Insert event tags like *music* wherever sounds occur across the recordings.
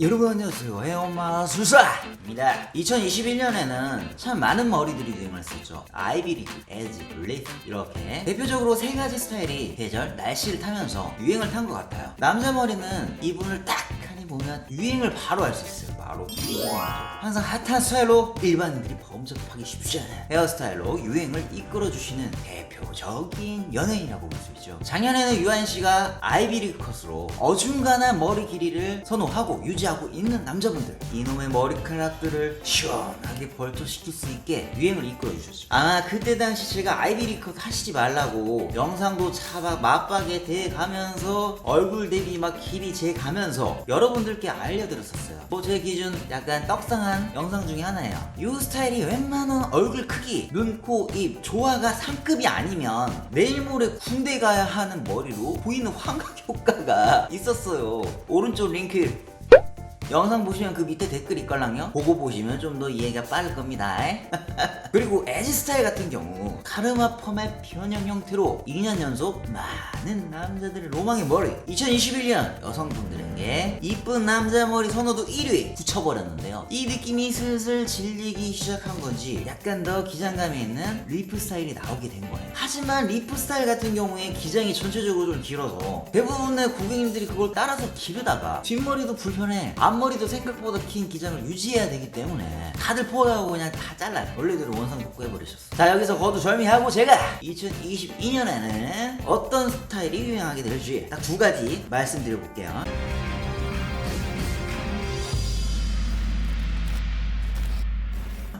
여러분 안녕하세요. 헤어마술사입니다. 2021년에는 참 많은 머리들이 유행을 했었죠. 아이비리그, 에즈, 블리프 이렇게 대표적으로 세 가지 스타일이 계절, 날씨를 타면서 유행을 탄 것 같아요. 남자 머리는 이분을 딱 보면 유행을 바로 알 수 있어요. 바로. 항상 핫한 스타일로 일반인들이 범접하기 쉽지 않아요. 헤어스타일로 유행을 이끌어주시는 대표적인 연예인이라고 볼 수 있죠. 작년에는 유한 씨가 아이비리그 컷으로 어중간한 머리 길이를 선호하고 유지하고 있는 남자분들. 이놈의 머리카락들을 시원하게 벌초시킬 수 있게 유행을 이끌어주셨죠. 아마 그때 당시 제가 아이비리그 컷 하시지 말라고 영상도 차박 맞박에 대가면서 얼굴 대비 막 길이 재가면서 여러분 들께 알려드렸었어요. 뭐 제 기준 약간 떡상한 영상 중에 하나예요. 이 스타일이 웬만한 얼굴 크기 눈, 코, 입 조화가 상급이 아니면 내일 모레 군대 가야 하는 머리로 보이는 *laughs* 환각 효과가 있었어요. 오른쪽 링크 영상 보시면 그 밑에 댓글 있걸랑요? 보고 보시면 좀 더 이해가 빠를 겁니다 *laughs* 그리고 에지 스타일 같은 경우 카르마 펌의 변형 형태로 2년 연속 많은 남자들의 로망의 머리 2021년 여성분들에게 이쁜 남자 머리 선호도 1위 붙여버렸는데요. 이 느낌이 슬슬 질리기 시작한 건지 약간 더 기장감이 있는 리프 스타일이 나오게 된 거예요. 하지만 리프 스타일 같은 경우에 기장이 전체적으로 좀 길어서 대부분의 고객님들이 그걸 따라서 기르다가 뒷머리도 불편해 앞 머리도 생각보다 긴 기장을 유지해야 되기 때문에 다들 포기하고 그냥 다 잘라요. 원래대로 원상 복구해버리셨어. 자 여기서 거두 절미하고 제가 2022년에는 어떤 스타일이 유행하게 될지 딱 두 가지 말씀드려볼게요.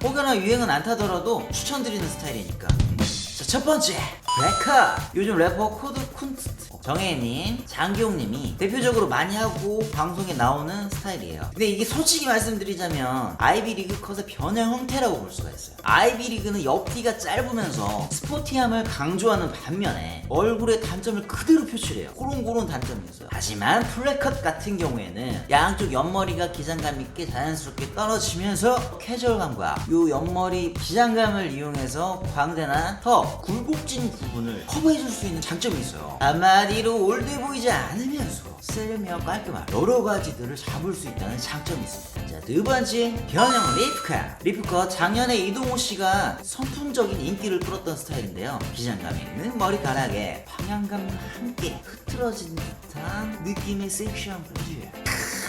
혹여나 유행은 안 타더라도 추천드리는 스타일이니까. 자, 첫 번째 블랙카 요즘 래퍼 코드 쿤스트 정혜님, 장기용님이 대표적으로 많이 하고 방송에 나오는 스타일이에요. 근데 이게 솔직히 말씀드리자면 아이비리그 컷의 변형 형태라고 볼 수가 있어요. 아이비리그는 옆뒤가 짧으면서 스포티함을 강조하는 반면에 얼굴의 단점을 그대로 표출해요. 그런 그런 단점이 있어요. 하지만 플랫컷 같은 경우에는 양쪽 옆머리가 기장감 있게 자연스럽게 떨어지면서 캐주얼감과 요 옆머리 기장감을 이용해서 광대나 턱, 굴곡진 부분을 커버해줄 수 있는 장점이 있어요. 한마 디로 올드해 보이지 않으면서 세련미와 깔끔한 여러 가지들을 잡을 수 있다는 장점이 있습니다. 자, 두 번째 변형 리프컷 리프컷 작년에 이동호 씨가 선풍적인 인기를 끌었던 스타일인데요. 기장감 있는 머리카락에 방향감과 함께 흐트러진 듯한 느낌의 섹시한 포즈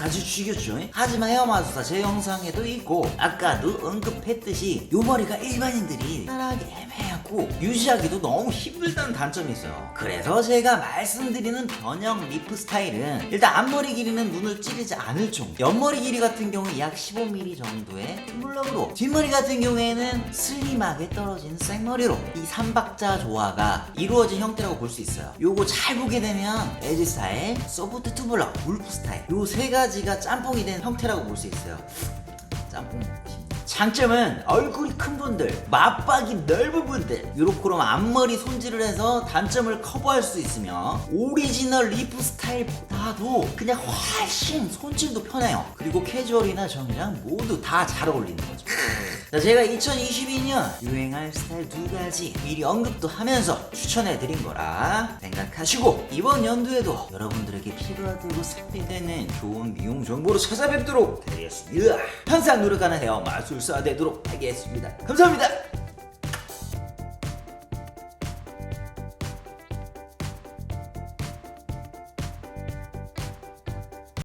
아주 죽였죠. 하지만 헤어마술사 제 영상에도 있고 아까도 언급했듯이 요 머리가 일반인들이 따라하기 애매 하고 유지하기도 너무 힘들다는 단점이 있어요. 그래서 제가 말씀드리는 변형 리프 스타일은 일단 앞머리 길이는 눈을 찌르지 않을 정도 옆머리 길이 같은 경우 약 15mm 정도의 텀블럭으로 뒷머리 같은 경우에는 슬림하게 떨어진 생머리로 이 삼박자 조화가 이루어진 형태라고 볼 수 있어요. 요거 잘 보게 되면 에지 스타일, 소프트 투블럭, 울프 스타일 요 세 가지가 짬뽕이 된 형태라고 볼 수 있어요. 짬뽕 장점은 얼굴이 큰 분들, 맞박이 넓은 분들 요렇게로 앞머리 손질을 해서 단점을 커버할 수 있으며 오리지널 리프 스타일보다도 그냥 훨씬 손질도 편해요. 그리고 캐주얼이나 정장 모두 다 잘 어울리는 거죠 자, 제가 2022년 유행할 스타일 두 가지 미리 언급도 하면서 추천해 드린 거라 생각하시고 이번 연도에도 여러분들에게 필요하고 삭제되는 좋은 미용 정보로 찾아뵙도록 하겠습니다. 항상 노력하는 헤어 마술사 되도록 하겠습니다. 감사합니다.